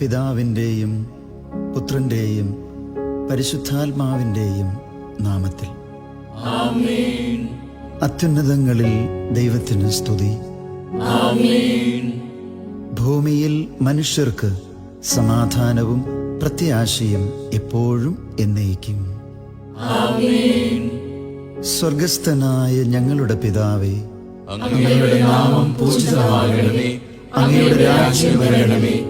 പിതാവിന്റെയും പുത്രന്റെയും പരിശുദ്ധാത്മാവിന്റെയും നാമത്തിൽ. അത്യുന്നതങ്ങളിൽ ദൈവത്തിന് സ്തുതി. ഭൂമിയിൽ മനുഷ്യർക്ക് സമാധാനവും പ്രത്യാശയും എപ്പോഴും എന്നയിക്കും സ്വർഗസ്ഥനായ ഞങ്ങളുടെ പിതാവേ അങ്ങയുടെ നാമം പൂജിതമാകണമേ അങ്ങയുടെ രാജ്യം വരണമേ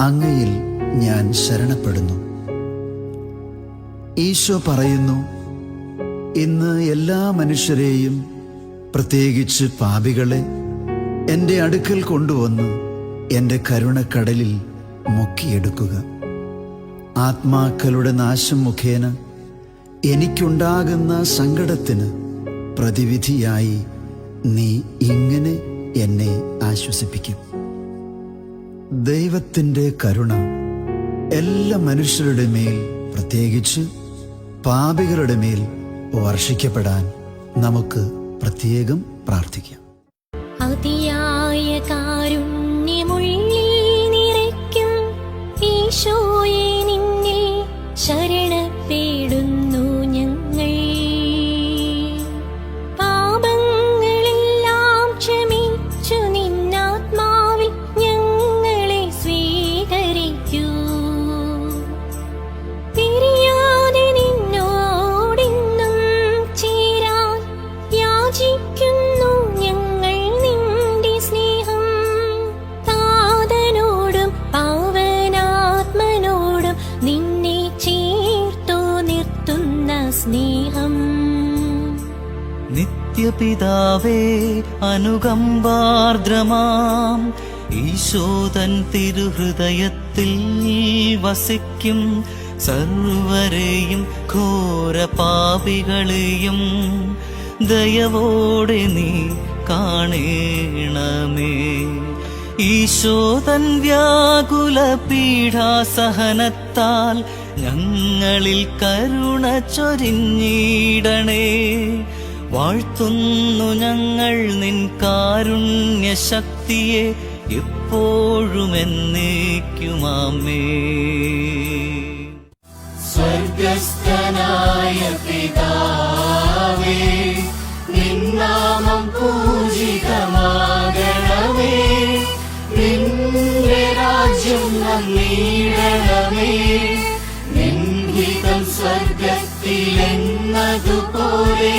അങ്ങയിൽ ഞാൻ ശരണപ്പെടുന്നു. ഈശോ പറയുന്നു ഇന്ന് എല്ലാ മനുഷ്യരെയും പ്രത്യേകിച്ച് പാപികളെ എന്റെ അടുക്കൽ കൊണ്ടുവന്ന് എന്റെ കരുണക്കടലിൽ മുക്കിയെടുക്കുക. ആത്മാക്കളുടെ നാശം മുഖേന എനിക്കുണ്ടാകുന്ന സങ്കടത്തിന് പ്രതിവിധിയായി നീ ഇങ്ങനെ എന്നെ ആശ്വസിപ്പിക്കും. ദൈവത്തിന്റെ കരുണ എല്ലാ മനുഷ്യരുടെ മേൽ പ്രത്യേകിച്ച് പാപികളുടെ മേൽ വർഷിക്കപ്പെടാൻ നമുക്ക് പ്രത്യേകം പ്രാർത്ഥിക്കാം. അനുകമ്പാർദ്രമാം ഈശോതൻ തിരുഹൃദയത്തിൽ വസിക്കും. സർവരെയും ഘോരപാപികളെയും ദയവോടെ നീ കാണേണമേ. ഈശോതൻ വ്യാകുല പീഠാസഹനത്താൽ ഞങ്ങളിൽ കരുണ ചൊരിഞ്ഞിടണേ. വാഴ്ത്തുന്നു ഞങ്ങൾ നിൻ കാരുണ്യശക്തിയെ എപ്പോഴും എന്നേക്കുമാമേ. സ്വർഗസ്ഥനായ പിതാവേ നിന്നാമം പൂജിതമാകണമേ. നിന്റെ രാജ്യം വന്നിടണമേ നിൻഹിതം സ്വർഗത്തിലെന്നതുപോലെ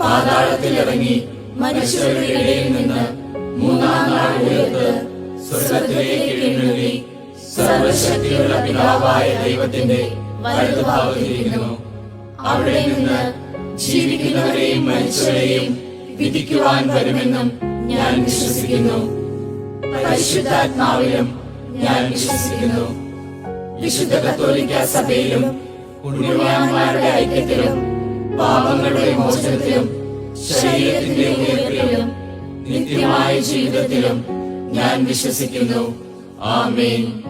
പാതാളത്തിൽ ഇറങ്ങി മനുഷ്യരുടെ ഇടയിൽ നിന്ന് മൂന്നാം നാൾ ഉയർത്ത് സ്വർഗത്തിലേക്ക് എഴുന്നള്ളി. സർവശക്തിയുള്ള പിതാവായ ദൈവത്തിന്റെ വലതുഭാഗത്തിരിക്കുന്നു അവിടെ നിന്ന് ജീവിക്കുന്നവരെയും മരിച്ചവരെയും വിധിക്കുവാൻ വരുമെന്നും ഞാൻ വിശ്വസിക്കുന്നു. പരിശുദ്ധാത്മാവിലും ഞാൻ വിശ്വസിക്കുന്നു. വിശുദ്ധ കത്തോലിക്ക സഭയിലും പുണ്യവാന്മാരുടെ ഐക്യത്തിലും പാപങ്ങളുടെ മോചനത്തിലും ശരീരത്തിന്റെ ഉയർപ്പിലും നിത്യമായ ജീവിതത്തിലും ഞാൻ വിശ്വസിക്കുന്നു. ആമേൻ.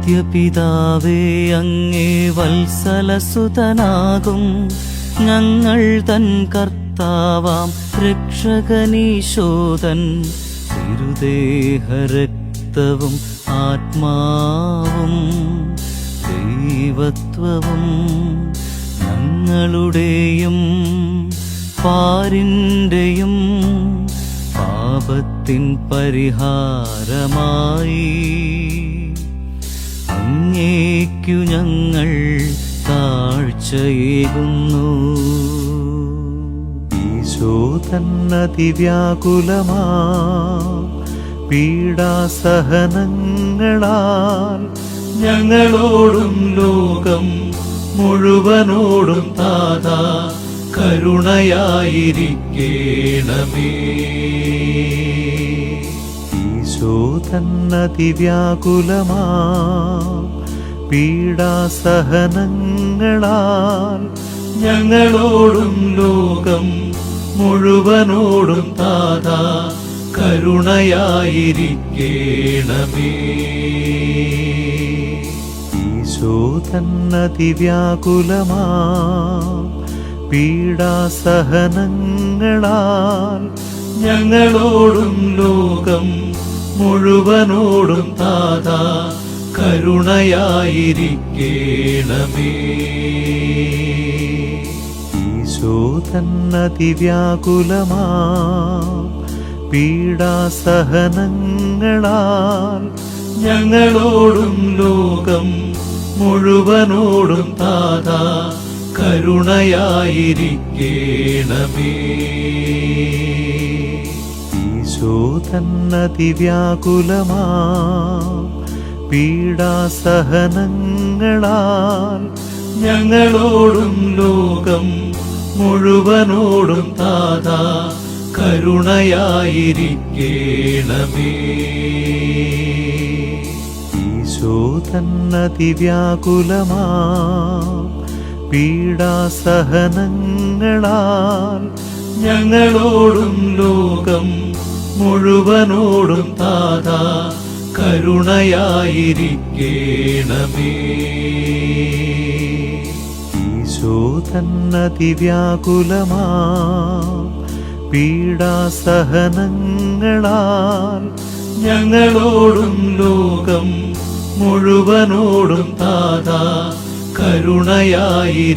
നിത്യപിതാവേ അങ്ങേ വത്സലസുതനാകും. ഞങ്ങൾ തൻ കർത്താവാം രക്ഷകനീശോതൻ. തിരുദേഹരക്തവും ആത്മാവും. ദൈവത്വവും ഞങ്ങളുടെയും പാരിന്റെയും പാപത്തിൻ പരിഹാരമായി. അങ്ങേക്കു ഞങ്ങൾ താഴ്ചയേകുന്നു തന്നതിവ്യാകുലമാ പീഡാസഹനങ്ങളാൽ ഞങ്ങളോടും ലോകം മുഴുവനോടും താതാ കരുണയായിരിക്കേണമേ. ഈശോ തന്നതിവ്യാകുലമാ പീഡാസഹനങ്ങളാൽ ഞങ്ങളോടും ലോകം മുഴുവനോടും താതാ കരുണയായിരിക്കേണമേ. തന്നതിവ്യാകുലമാ പീഡാസഹനങ്ങളാൽ ഞങ്ങളോടും ലോകം മുഴുവനോടും താതാ. കരുണയായിരിക്കേണമേ. ഈശോ തന്നതിവ്യാകുലമാ പീഡാസഹനങ്ങളാൽ ഞങ്ങളോടും ലോകം മുഴുവനോടും താതാ കരുണയായിരിക്കേണമേ. ഈശോ തന്നതിവ്യാകുലമാ പീഡാസഹനങ്ങളാൽ ഞങ്ങളോടും ലോകം മുഴുവനോടും താതാ കരുണയായിരിക്കേണമേ. ഈശോ തന്നതിവ്യാകുലമാ പീഡാസഹനങ്ങളാൽ ഞങ്ങളോടും ലോകം മുഴുവനോടും താതാ. കരുണയായിരിക്കേണമേ. ഈശോ തന്നതിവ്യാകുലമാ പീഡാസഹനങ്ങളാൽ ഞങ്ങളോടും ലോകം മുഴുവനോടും താതാ കരുണയായിരിക്കേണമേ.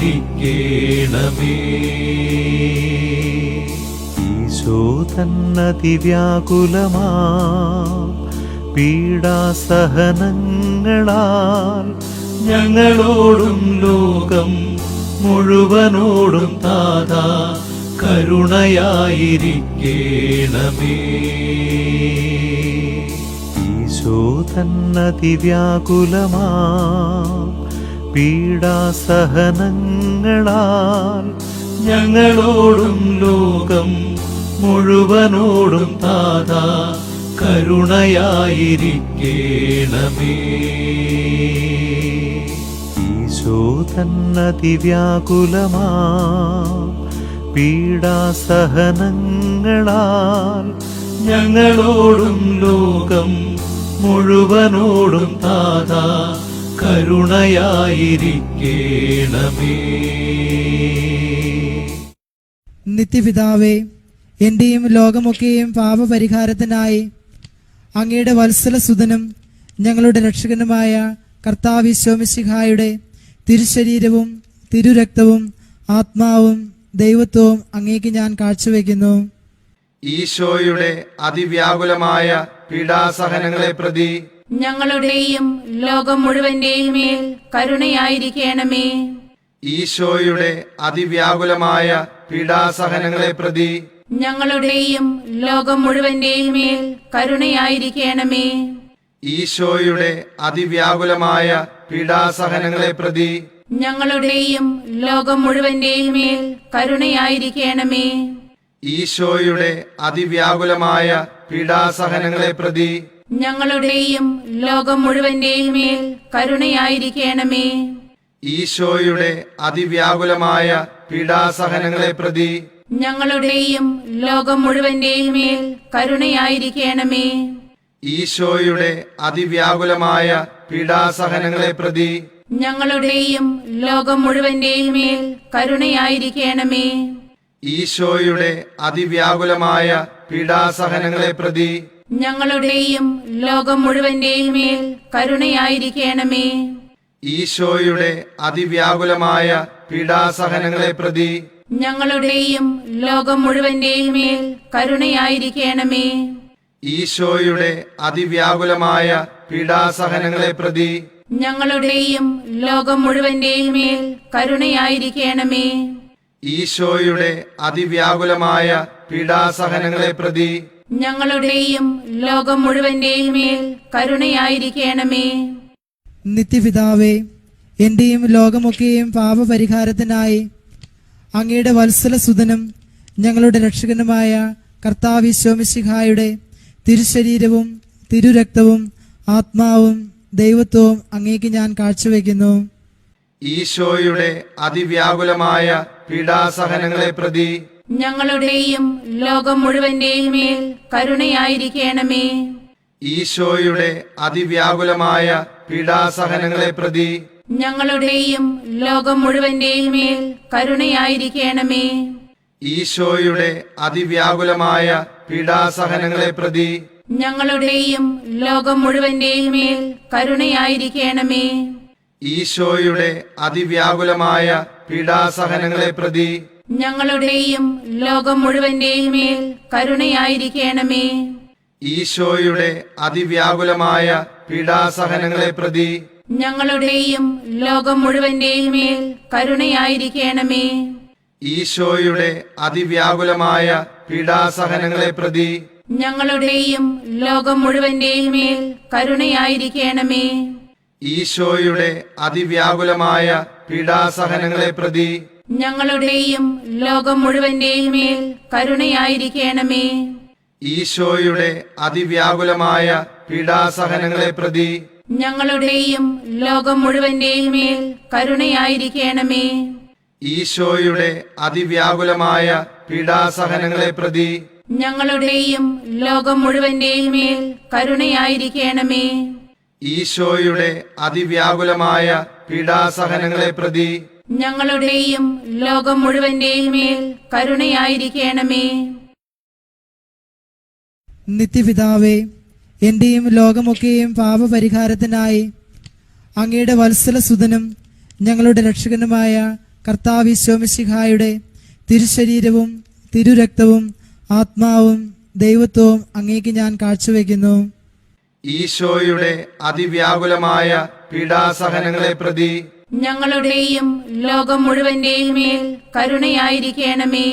ഈശോ തന്നതിവ്യാകുലമാ പീഡാസഹനങ്ങളാൽ ഞങ്ങളോടും ലോകം മുഴുവനോടും താതാ കരുണയായിരിക്കേണമേ. ഈശോ തന്നതിവ്യാകുലമാ പീഡാസഹനങ്ങളാൽ ഞങ്ങളോടും ലോകം മുഴുവനോടും താതാ. കരുണയായിരിക്കേണമേ. ഈശോ തന്നതിവ്യാകുലമാ പീഡാസഹനങ്ങളാൽ ഞങ്ങളോടും ലോകം മുഴുവനോടും താതാ കരുണയായിരിക്കേണമേ. നിത്യപിതാവേ എന്റെയും ലോകമൊക്കെയും പാപപരിഹാരത്തിനായി അങ്ങയുടെ വത്സലസുതനും ഞങ്ങളുടെ രക്ഷകനുമായ കർത്താവ് ശോമിശിഹായുടെ തിരുശരീരവും തിരുരക്തവും ആത്മാവും ദൈവത്വവും അങ്ങേക്ക് ഞാൻ കാഴ്ചവെക്കുന്നു. ഈശോയുടെ അതിവ്യാകുലമായ പീഡാസഹനങ്ങളെ പ്രതി ഞങ്ങളുടെയും ലോകം മുഴുവന്റെയും മേൽ കരുണയായിരിക്കണമേ. ഈശോയുടെ അതിവ്യാകുലമായ പീഡാസഹനങ്ങളെ പ്രതി ഞങ്ങളുടെയും ലോകം മുഴുവന്റെയും മേൽ കരുണയായിരിക്കണമേ. ഈശോയുടെ അതിവ്യാകുലമായ പീഡാസഹനങ്ങളെ പ്രതി ഞങ്ങളുടെയും ലോകം മുഴുവന്റെയും മേൽ കരുണയായിരിക്കണമേ. ഈശോയുടെ അതിവ്യാകുലമായ പീഡാസഹനങ്ങളെ പ്രതി ഞങ്ങളുടെയും ലോകം മുഴുവന്റെയും മേൽ കരുണയായിരിക്കണമേ. ഈശോയുടെ അതിവ്യാകുലമായ പീഡാസഹനങ്ങളെ പ്രതി ഞങ്ങളുടെയും ലോകം മുഴുവന്റെയും മേൽ കരുണയായിരിക്കണമേ. ഈശോയുടെ അതിവ്യാകുലമായ പീഡാസഹനങ്ങളെ പ്രതി ഞങ്ങളുടെയും ലോകം മുഴുവന്റെയും മേൽ കരുണയായിരിക്കണമേ. ഈശോയുടെ അതിവ്യാകുലമായ പീഡാസഹനങ്ങളെ പ്രതി ഞങ്ങളുടെയും ലോകം മുഴുവന്റെയും മേൽ കരുണയായിരിക്കണമേ. ഈശോയുടെ അതിവ്യാകുലമായ പീഡാസഹനങ്ങളെ പ്രതി ഞങ്ങളുടെയും ലോകം മുഴുവന്റെയും മേൽ കരുണയായിരിക്കണമേ. ഈശോയുടെ അതിവ്യാകുലമായ പീഡാസഹനങ്ങളെ പ്രതി ഞങ്ങളുടെയും ലോകം മുഴുവന്റെയും മേൽ കരുണയായിരിക്കണമേ. ഈശോയുടെ അതിവ്യാകുലമായ പീഡാസഹനങ്ങളെ പ്രതി ഞങ്ങളുടെയും ലോകം മുഴുവന്റെയും മേൽ കരുണയായിരിക്കണമേ. നിത്യപിതാവേ എന്റെയും ലോകമൊക്കെയും പാപപരിഹാരത്തിനായി അങ്ങയുടെ വത്സല സുതനും ഞങ്ങളുടെ രക്ഷകനുമായ കർത്താവ് ശോമിശിഹായുടെ തിരുശരീരവും തിരുരക്തവും ആത്മാവും ദൈവത്വവും അങ്ങേക്ക് ഞാൻ കാഴ്ചവെക്കുന്നു. ഈശോയുടെ അതിവ്യാകുലമായ പീഡാസഹനങ്ങളെ പ്രതി ഞങ്ങളുടെയും ലോകം മുഴുവന്റെയും മേൽ കരുണയായിരിക്കണമേ. ഈശോയുടെ അതിവ്യാകുലമായ പീഡാസഹനങ്ങളെ പ്രതി ഞങ്ങളുടെയും ലോകം മുഴുവന്റെയും മേൽ കരുണയായിരിക്കണമേ. ഈശോയുടെ അതിവ്യാകുലമായ പീഡാസഹനങ്ങളെ പ്രതി ഞങ്ങളുടെയും ലോകം മുഴുവന്റെയും മേൽ കരുണയായിരിക്കണമേ. ഈശോയുടെ അതിവ്യാകുലമായ പീഡാസഹനങ്ങളെ പ്രതി ഞങ്ങളുടെയും ലോകം മുഴുവന്റെയും മേൽ കരുണയായിരിക്കണമേ. ഈശോയുടെ അതിവ്യാകുലമായ പീഡാസഹനങ്ങളെ പ്രതി ഞങ്ങളുടെയും ലോകം മുഴുവന്റെയും മേൽ കരുണയായിരിക്കണമേ. ഈശോയുടെ അതിവ്യാകുലമായ പീഡാസഹനങ്ങളെ പ്രതി ഞങ്ങളുടെയും ലോകം മുഴുവന്റെയും മേൽ കരുണയായിരിക്കണമേ. ഈശോയുടെ അതിവ്യാകുലമായ പീഡാസഹനങ്ങളെ പ്രതി ഞങ്ങളുടെയും ലോകം മുഴുവന്റെയും മേൽ കരുണയായിരിക്കണമേ. ഈശോയുടെ അതിവ്യാകുലമായ പീഡാസഹനങ്ങളെ പ്രതി ഞങ്ങളുടെയും ലോകം മുഴുവന്റെയും മേൽ കരുണയായിരിക്കണമേ. ഈശോയുടെ അതിവ്യാകുലമായ പീഡാസഹനങ്ങളെ പ്രതി ഞങ്ങളുടെയും ലോകം മുഴുവന്റെയും മേൽ കരുണയായിരിക്കണമേ. ഈശോയുടെ അതിവ്യാകുലമായ പീഡാസഹനങ്ങളെ പ്രതി ഞങ്ങളുടെയും ലോകം മുഴുവന്റെയും മേൽ കരുണയായിരിക്കണമേ. നിത്യപിതാവേ എന്റെയും ലോകമൊക്കെയും പാപപരിഹാരത്തിനായി അങ്ങയുടെ വത്സല സുതനും ഞങ്ങളുടെ രക്ഷകനുമായ കർത്താവ് ശോമിശിഹായുടെ തിരുശരീരവും തിരുരക്തവും ആത്മാവും ദൈവത്വവും അങ്ങേക്ക് ഞാൻ കാഴ്ചവെക്കുന്നു. ഈശോയുടെ അതിവ്യാകുലമായ പീഡാസഹനങ്ങളെ പ്രതി ഞങ്ങളുടെയും ലോകം മുഴുവന്റെയും മേൽ കരുണയായിരിക്കണമേ.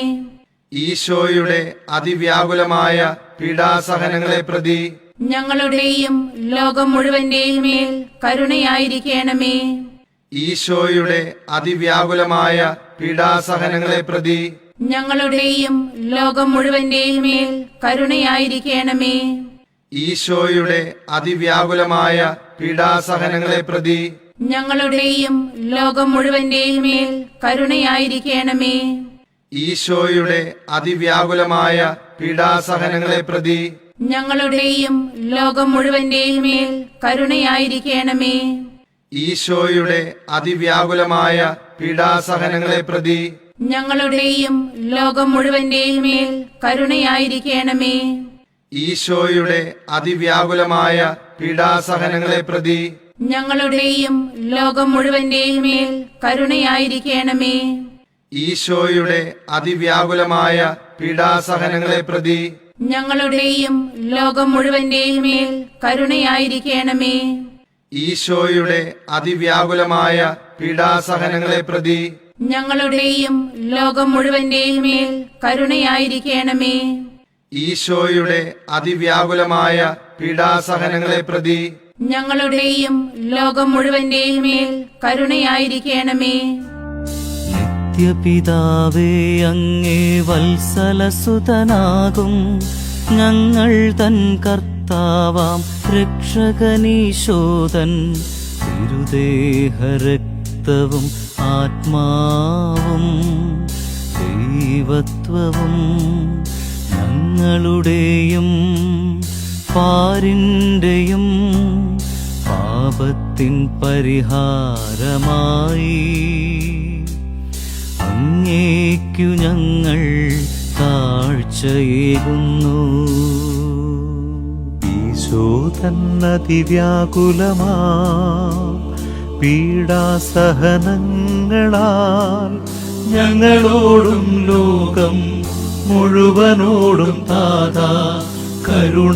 ഈശോയുടെ അതിവ്യാകുലമായ പീഡാസഹനങ്ങളെ പ്രതി ഞങ്ങളുടെയും ലോകം മുഴുവന്റെയും മേൽ കരുണയായിരിക്കണമേ. ഈശോയുടെ അതിവ്യാകുലമായ പീഡാസഹനങ്ങളെ പ്രതി ഞങ്ങളുടെയും ലോകം മുഴുവന്റെയും മേൽ കരുണയായിരിക്കണമേ. ഈശോയുടെ അതിവ്യാകുലമായ പീഡാസഹനങ്ങളെ പ്രതി ഞങ്ങളുടെയും ലോകം മുഴുവന്റെയും മേൽ കരുണയായിരിക്കണമേ. ഈശോയുടെ അതിവ്യാകുലമായ പീഡാസഹനങ്ങളെ പ്രതി ഞങ്ങളുടെയും ലോകം മുഴുവന്റെയും മേൽ കരുണയായിരിക്കണമേ. ഈശോയുടെ അതിവ്യാകുലമായ പീഡാസഹനങ്ങളെ പ്രതി ഞങ്ങളുടെയും ലോകം മുഴുവന്റെയും മേൽ കരുണയായിരിക്കണമേ. ഈശോയുടെ അതിവ്യാകുലമായ പീഡാസഹനങ്ങളെ പ്രതി ഞങ്ങളുടെയും ലോകം മുഴുവന്റെയും മേൽ കരുണയായിരിക്കണമേ. ഈശോയുടെ അതിവ്യാകുലമായ പീഡാസഹനങ്ങളെ പ്രതി ഞങ്ങളുടെയും ലോകം മുഴുവന്റെയും മേൽ കരുണയായിരിക്കണമേ. ഈശോയുടെ അതിവ്യാകുലമായ പീഡാസഹനങ്ങളെ പ്രതി ഞങ്ങളുടെയും ലോകം മുഴുവന്റെയും മേൽ കരുണയായിരിക്കണമേ. ഈശോയുടെ അതിവ്യാകുലമായ പീഡാസഹനങ്ങളെ പ്രതി ഞങ്ങളുടെയും ലോകം മുഴുവന്റെയും മേൽ കരുണയായിരിക്കണമേ. നിത്യപിതാവേ അങ്ങേ വത്സലസുതനാകും. ഞങ്ങൾ തൻ കർത്താവാം രക്ഷകനീശോതൻ. തിരുദേഹരക്തവും ആത്മാവും ദൈവത്വവും ഞങ്ങളുടെയും പാരിന്റെയും പാപത്തിൻ പരിഹാരമായി. അങ്ങേക്കു ഞങ്ങൾ താഴ്ചയേകുന്നു ഈശോ തന്നതിവ്യാകുലമാ പീഡാസഹനങ്ങളാൽ ഞങ്ങളോടും ലോകം മുഴുവനോടും താതാ. കരുണയായിരിക്കേണമേ.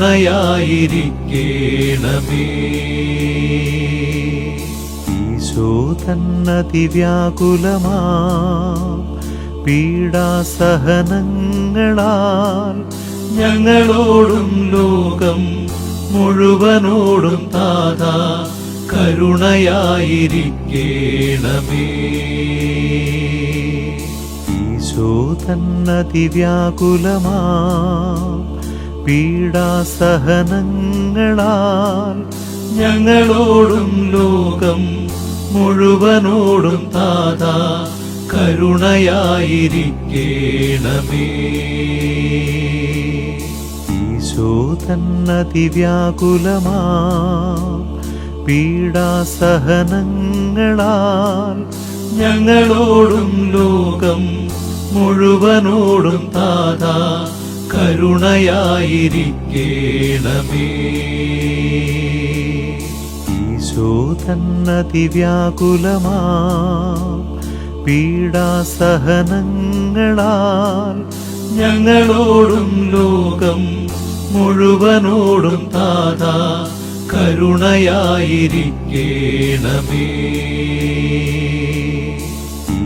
ഈശോ തന്നതിവ്യാകുലമാ പീഡാസഹനങ്ങളാൽ ഞങ്ങളോടും ലോകം മുഴുവനോടും താതാ കരുണയായിരിക്കേണമേ. ഈശോ തന്നതിവ്യാകുലമാ പീഡാസഹനങ്ങളാൽ ഞങ്ങളോടും ലോകം മുഴുവനോടും താതാ കരുണയായിരിക്കേണമേ. തന്നതിവ്യാകുലമാ പീഡാസഹനങ്ങളാൽ ഞങ്ങളോടും ലോകം മുഴുവനോടും താതാ കരുണയായിരിക്കേണമേ. ഈശോ തന്നതിവ്യാകുലമാ പീഡാസഹനങ്ങളാൽ ഞങ്ങളോടും ലോകം മുഴുവനോടും താതാ കരുണയായിരിക്കേണമേ.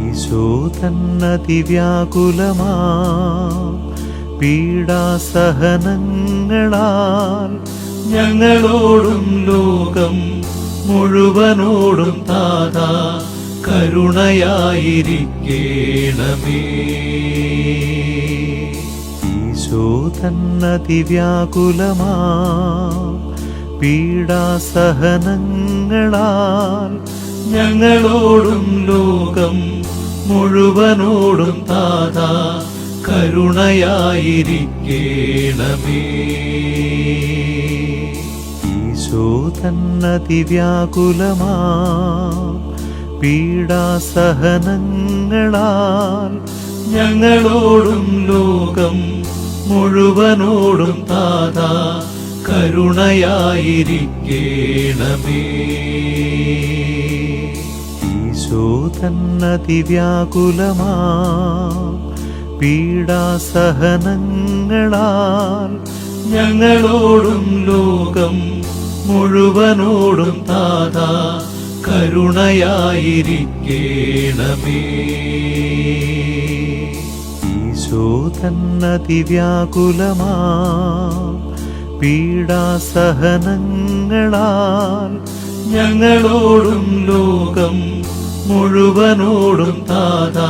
ഈശോ തന്നതിവ്യാകുലമാ പീഡാസഹനങ്ങളാൽ ഞങ്ങളോടും ലോകം മുഴുവനോടും താതാ കരുണയായിരിക്കേണമേ. തന്നതിവ്യാകുലമാ പീഡാസഹനങ്ങളാൽ ഞങ്ങളോടും ലോകം മുഴുവനോടും താതാ കരുണയായിരിക്കേണമേ. ഈശോ തന്നതിവ്യാകുലമാ പീഡാസഹനങ്ങളാൽ ഞങ്ങളോടും ലോകം മുഴുവനോടും താതാ കരുണയായിരിക്കേണമേ. ഈശോ തന്നതിവ്യാകുലമാ പീഡാസഹനങ്ങളാൽ ഞങ്ങളോടും ലോകം മുഴുവനോടും താതാ കരുണയായിരിക്കേണമേ. തന്നതിവ്യാകുലമാ പീഡാസഹനങ്ങളാൽ ഞങ്ങളോടും ലോകം മുഴുവനോടും താതാ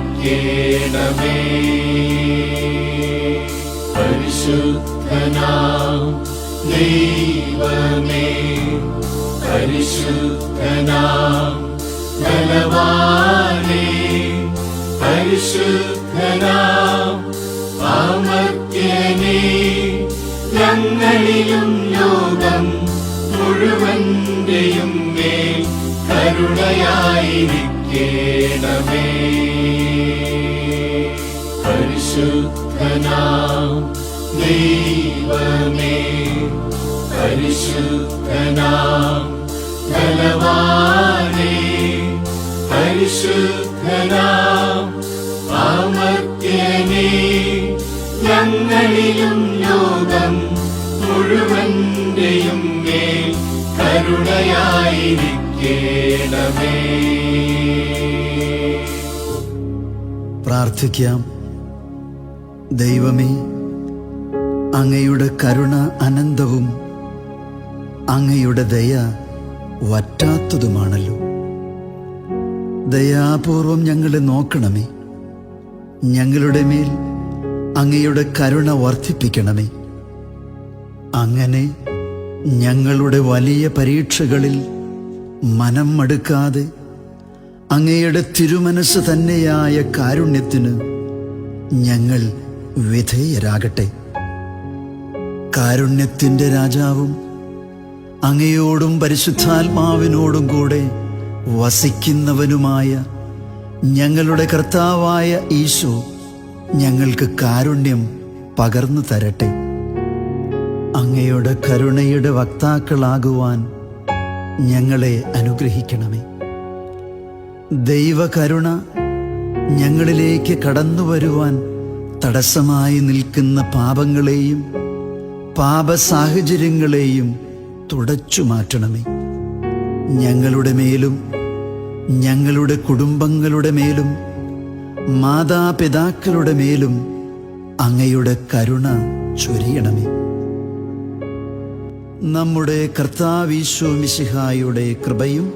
കരുണയായിരിക്കേണമേ പരിശുദ്ധനാം ദൈവമേ. പരിശുദ്ധനാം ബലവാനേ. പരിശുദ്ധനാം അമർത്യനേ ഞങ്ങളിലും ലോകം മുഴുവന്റെയും മേൽ കരുണയായിരിക്കേണമേ. പരിശുദ്ധനാം. ദൈവമേ പരിശുദ്ധനാം. ബലവാനേ പരിശുദ്ധനാം. അമർത്യനേ ഞങ്ങളിലും ലോകം മുഴുവന്റെയും മേൽ കരുണയായിരിക്കേണമേ. പ്രാർത്ഥിക്കാം. ദൈവമേ അങ്ങയുടെ കരുണ അനന്തവും അങ്ങയുടെ ദയ വറ്റാത്തതുമാണല്ലോ. ദയാപൂർവം ഞങ്ങളെ നോക്കണമേ. ഞങ്ങളുടെ മേൽ അങ്ങയുടെ കരുണ വർദ്ധിപ്പിക്കണമേ. അങ്ങനെ ഞങ്ങളുടെ വലിയ പരീക്ഷകളിൽ മനം മടുക്കാതെ അങ്ങയുടെ തിരുമനസ് തന്നെയായ കാരുണ്യത്തിന് ഞങ്ങൾ വിധേയരാകട്ടെ. കാരുണ്യത്തിന്റെ രാജാവും അങ്ങയോടും പരിശുദ്ധാത്മാവിനോടും കൂടെ വസിക്കുന്നവനുമായ ഞങ്ങളുടെ കർത്താവായ ഈശോ ഞങ്ങൾക്ക് കാരുണ്യം പകർന്നു തരട്ടെ. അങ്ങയുടെ കരുണയുടെ വക്താക്കളാകുവാൻ ഞങ്ങളെ അനുഗ്രഹിക്കണമേ. ദൈവകരുണ ഞങ്ങളിലേക്ക് കടന്നു വരുവാൻ തടസ്സമായി നിൽക്കുന്ന പാപങ്ങളെയും പാപസാഹചര്യങ്ങളെയും തുടച്ചു മാറ്റണമേ. ഞങ്ങളുടെ മേലും ഞങ്ങളുടെ കുടുംബങ്ങളുടെ മേലും മാതാപിതാക്കളുടെ മേലും അങ്ങയുടെ കരുണ ചൊരിയണമേ. നമ്മുടെ കർത്താവീശോ മിശിഹായുടെ കൃപയും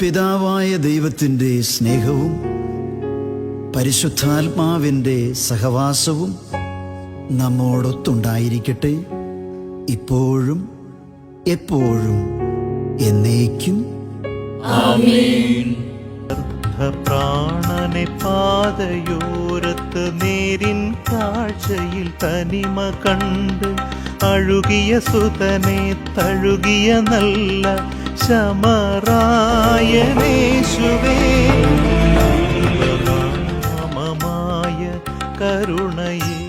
പിതാവായ ദൈവത്തിന്റെ സ്നേഹവും പരിശുദ്ധാത്മാവിന്റെ സഹവാസവും നമ്മോടൊത്തുണ്ടായിരിക്കട്ടെ. ഇപ്പോഴും എപ്പോഴും എന്നേക്കും. പ്രാണനെ പാതയോരത്ത് നേരിൻ കാഴ്ചയിൽ തനിമ കണ്ട് അഴുകിയ സുതനെ തഴുകിയ നല്ല ശമറായനേശുവേ കരുണയേ